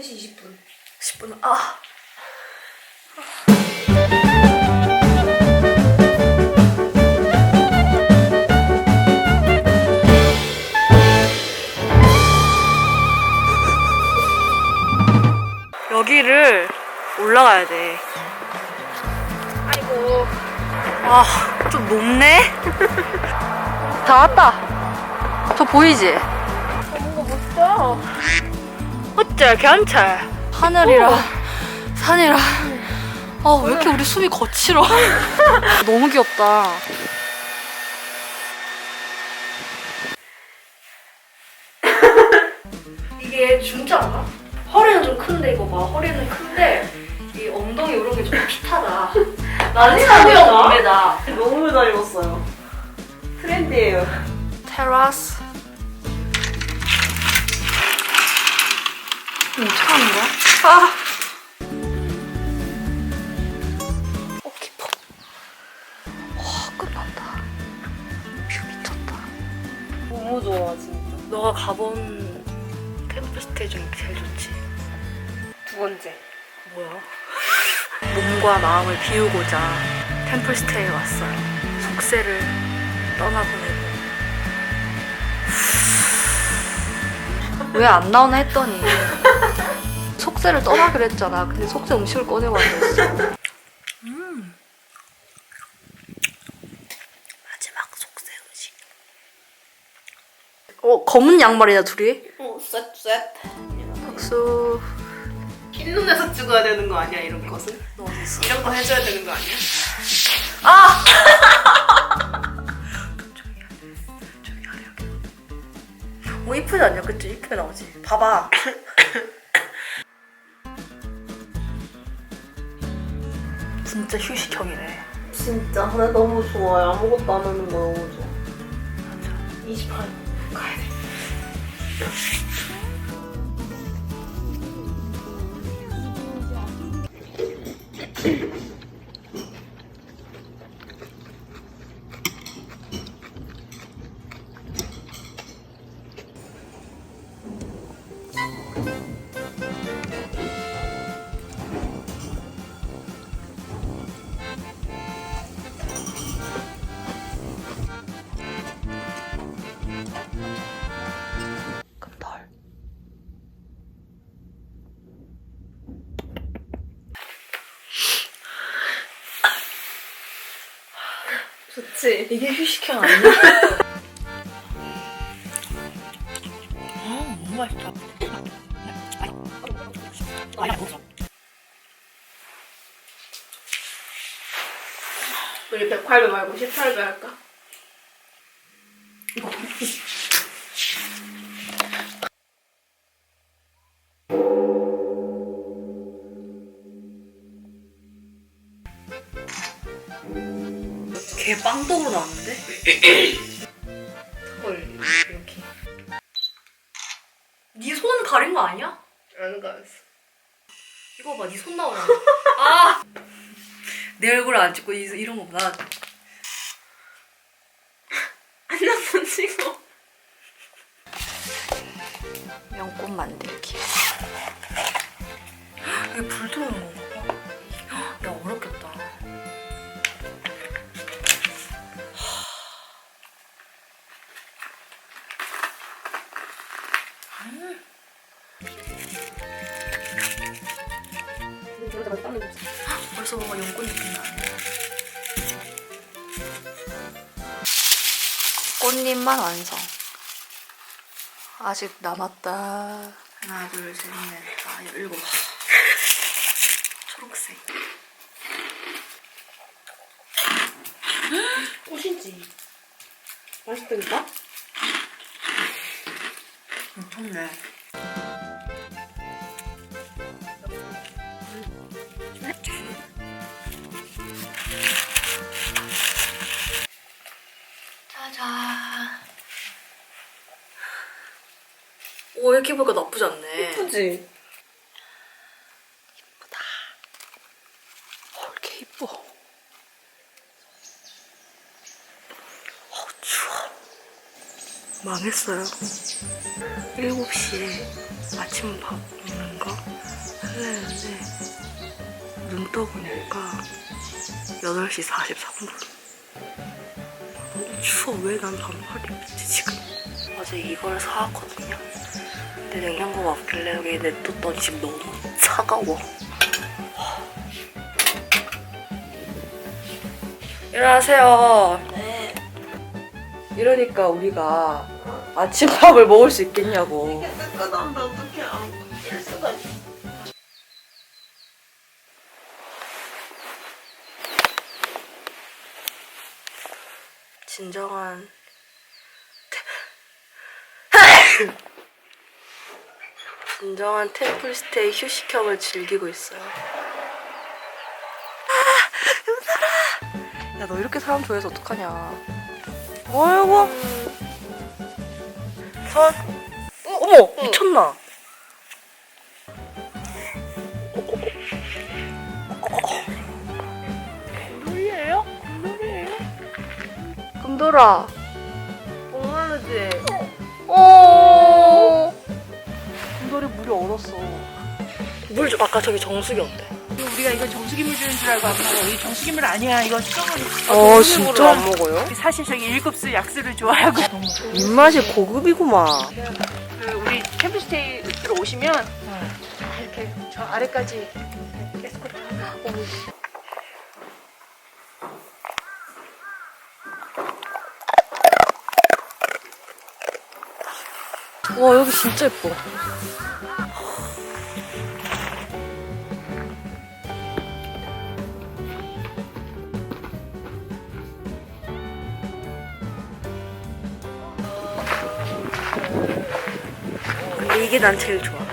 1시 20분. 10분 아 여기를 올라가야 돼. 아이고. 아, 좀 높네? 다 왔다. 저 보이지? 어째, 괜찮? 하늘이라, 산이라. 아, 왜 이렇게 우리 숨이 거칠어? 너무 귀엽다. 이게 진짜 않아? 허리는 좀 큰데, 이거 봐. 허리는 큰데, 이 엉덩이 이런 게 좀 핏하다. 차고형 몸매다. 너무 잘 입었어요. 트렌디예요. 테라스. 음, 처음인가? 아. 어, 깊어. 와, 끝난다. 뷰 미쳤다. 너무 좋아, 진짜. 너가 가본 템플스테이 중에 제일 좋지. 두 번째. 뭐야? 몸과 마음을 비우고자 템플스테이에 왔어요. 속세를 떠나보내고. 왜 안 나오나 했더니 속세를 떠나기로 했잖아. 근데 속세 음식을 꺼내고 앉아있어. 음. 마지막 속세 음식. 어, 검은 양말이다, 둘이. 어, 셋, 셋. 박수. 흰 눈에서 찍어야 되는 거 아니야, 이런 것은? 이런 거 해줘야 되는 거 아니야? 아! 오, 이쁘지 않냐? 그치? 이쁘게 나오지? 봐봐. 진짜 휴식형이네. 진짜. 나 너무 좋아요. 아무것도 안 하는 거 너무 좋아. 맞아. 28. 가야 돼. 좋지? 이게 휴식형 아니야? 아, 너무 맛있다. 우리 108배 말고 18배 할까? 개 빵떡으로 나왔는데? 헐, 이렇게. 네 손 가린 거 아니야? 안 가였어. 이거 봐, 네 손 나오잖아. 아! 내 얼굴 안 찍고 이, 이런 거구나. 한장만 찍어. 명꽃 만들기. 이게 불 들어오는 건가 벌써 뭔가 연꽃 느낌 나네. 꽃잎만 완성. 아직 남았다. 하나, 둘, 셋, 넷, 다, 여- 일곱. 초록색. 꽃이지. 맛있던가? 괜찮네. 오, 이렇게 보니까 나쁘지 않네. 예쁘지? 어, 이렇게 이뻐. 어, 추워. 망했어요. 7시에 아침 밥 먹는 거 되는데 눈 떠보니까 8시 43분 너무 추워 왜 난 반팔 입지 지금 어제 이걸 사왔거든요 근데 냉장고가 없길래 여기 냅뒀더니 지금 너무 차가워. 일어나세요. 네. 이러니까 우리가 아침밥을 먹을 수 있겠냐고. 끝났는데 어떻게 안낄 수가 있어. 진정한 진정한 템플스테이 휴식형을 즐기고 있어요. 아, 은설아! 야, 너 이렇게 사람 좋아해서 어떡하냐. 어이구. 선. 어머, 미쳤나? 물이에요? 물이에요? 금돌아. 목마르지? 물이 얼었어. 물 좀, 아까 저기 정수기 어때? 우리가 이거 정수기물 주는 줄 알고 안 먹어. 이 정수기물 아니야. 이거 수정을. 어, 진짜 안 먹어요? 사실 저기 일급수 약수를 좋아하고. 입맛이 고급이구만. 그 우리 캠프스테이로 오시면 다 이렇게 저 아래까지 에스코트 하고. 와 여기 진짜 예뻐. 이게 난 제일 좋아.